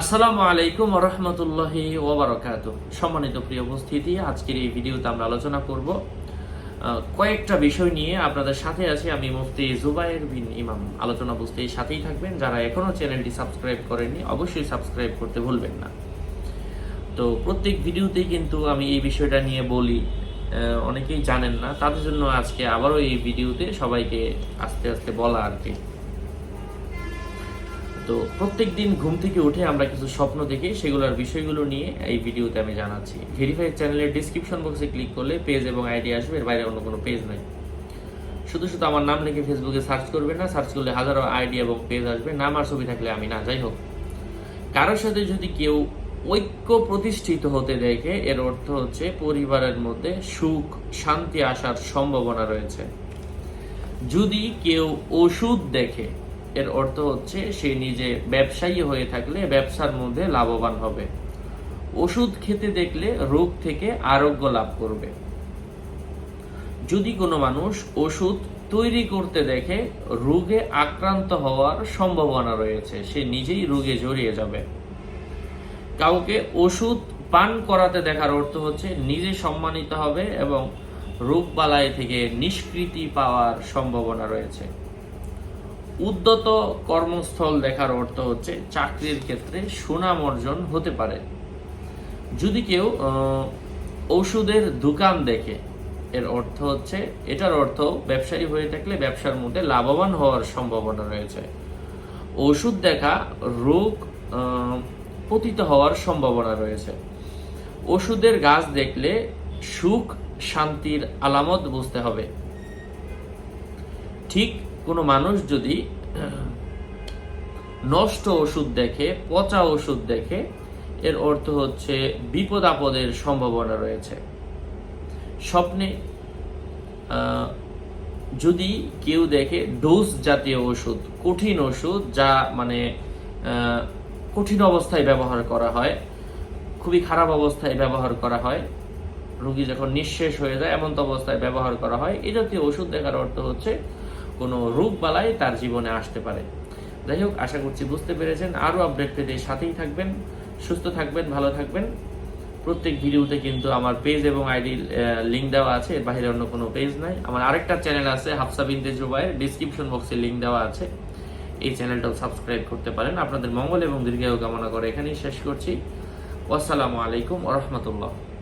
আসসালামু আলাইকুম রহমতুল্লাহি ওবরাকাত সম্মানিত প্রিয় উপস্থিতি, আজকের এই ভিডিওতে আমরা আলোচনা করব কয়েকটা বিষয় নিয়ে আপনাদের সাথে আছি আমি মুফতি জুবাইর বিন ইমাম। আলোচনা বুঝতে সাথেই থাকবেন। যারা এখনও চ্যানেলটি সাবস্ক্রাইব করেননি, অবশ্যই সাবস্ক্রাইব করতে ভুলবেন না। তো প্রত্যেক ভিডিওতেই কিন্তু আমি এই বিষয়টা নিয়ে বলি অনেকেই জানেন না, তাদের জন্য আজকে আবারও এই ভিডিওতে সবাইকে আস্তে আস্তে বলা আর কি। তো প্রত্যেক দিন ঘুম থেকে উঠে আমরা কিছু স্বপ্ন দেখি সেগুলোর বিষয়গুলো নিয়ে এই ভিডিওতে আমি জানাচ্ছি। ভেরিফাইড চ্যানেলের ডিসক্রিপশন বক্সে ক্লিক করলে পেজ এবং আইডি আসবে, এর বাইরে অন্য কোনো পেজ নাই। শুধু শুধু আমার নাম লিখে ফেসবুকে সার্চ করবেন না সার্চ করলে হাজারো আইডি এবং পেজ আসবে। নাম আর ছবি থাকলে আমি না, যাই হোক। কারোর সাথে যদি কেউ ঐক্য প্রতিষ্ঠিত হতে দেখে, এর অর্থ হচ্ছে পরিবারের মধ্যে সুখ, শান্তি আসার সম্ভাবনা রয়েছে। যদি কেউ ওষুধ দেখে এর অর্থ হচ্ছে সে নিজে ব্যবসায়ী হয়ে থাকলে ব্যবসার মধ্যে লাভবান হবে। ওষুধ খেতে দেখলে রোগ থেকে আরোগ্য লাভ করবে। যদি কোনো মানুষ ওষুধ তৈরি করতে দেখে রোগে আক্রান্ত হওয়ার সম্ভাবনা রয়েছে, সে নিজেই রোগে জড়িয়ে যাবে। কাউকে ওষুধ পান করাতে দেখার অর্থ হচ্ছে নিজে সম্মানিত হবে এবং রোগ বালাই থেকে নিষ্কৃতি পাওয়ার সম্ভাবনা রয়েছে। উদ্যত কর্মস্থল দেখার অর্থ হচ্ছে চাকরির ক্ষেত্রে সুনাম অর্জন হতে পারে। যদি কেউ ওষুধের দোকান দেখে, এর অর্থ হচ্ছে, এটার অর্থ ব্যবসায়ী হয়ে থাকলে ব্যবসার মধ্যে লাভবান হওয়ার সম্ভাবনা রয়েছে। ওষুধ দেখা রোগ পতিত হওয়ার সম্ভাবনা রয়েছে। ওষুধের গাছ দেখলে সুখ, শান্তির আলামত বুঝতে হবে। ঠিক কোনো মানুষ যদি নষ্ট ওষুধ দেখে, পচা ওষুধ দেখে, এর অর্থ হচ্ছে বিপদ আপদের সম্ভাবনা রয়েছে। স্বপ্নে যদি কেউ দেখে ডোজ জাতীয় ওষুধ, কঠিন ওষুধ যা মানে কঠিন অবস্থায় ব্যবহার করা হয়, খুবই খারাপ অবস্থায় ব্যবহার করা হয়, রুগী যখন নিঃশেষ হয়ে যায়, এমন অবস্থায় ব্যবহার করা হয় এই জাতীয় ওষুধ দেখার অর্থ হচ্ছে কোনো রোগ বালাই তার জীবনে আসতে পারে। যাই হোক, আশা করছি বুঝতে পেরেছেন। আরও আপডেট পেতে সাথেই থাকবেন, সুস্থ থাকবেন, ভালো থাকবেন। প্রত্যেক ভিডিওতে কিন্তু আমার পেজ এবং আইডির লিঙ্ক দেওয়া আছে। এর বাইরে অন্য কোনো পেজ নাই। আমার আরেকটা চ্যানেল আছে, হাফসা বিনতে জুবাইয়ের ডিসক্রিপশন বক্সে লিঙ্ক দেওয়া আছে। এই চ্যানেলটাও সাবস্ক্রাইব করতে পারেন। আপনাদের মঙ্গল এবং দীর্ঘায়ু কামনা করে এখানেই শেষ করছি। আসসালামু আলাইকুম ওরহমতুল্লাহ